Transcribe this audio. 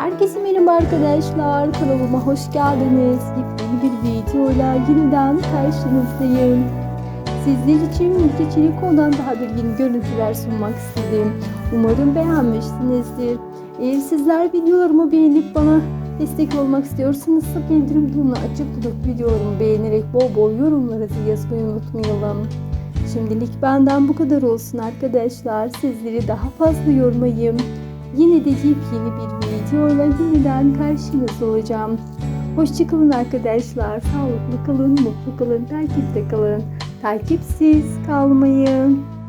Herkese merhaba arkadaşlar. Kanalıma hoş geldiniz. Yepyeni bir videoyla yeniden karşınızdayım. Sizler için Mutlu Çelikoğlu'dan daha yeni görüntüler sunmak istedim. Umarım beğenmişsinizdir. Eğer sizler videolarımı beğenip bana destek olmak istiyorsanız bildirim butonunu açık tutup videolarımı beğenerek bol bol yorumlarınızı yazmayı unutmayalım. Şimdilik benden bu kadar olsun arkadaşlar. Sizleri daha fazla yormayayım. Yine de yepyeni bir videoyla yeniden karşınızda olacağım. Hoşçakalın arkadaşlar. Sağlıklı kalın, mutlu kalın, takipte kalın. Takipsiz kalmayın.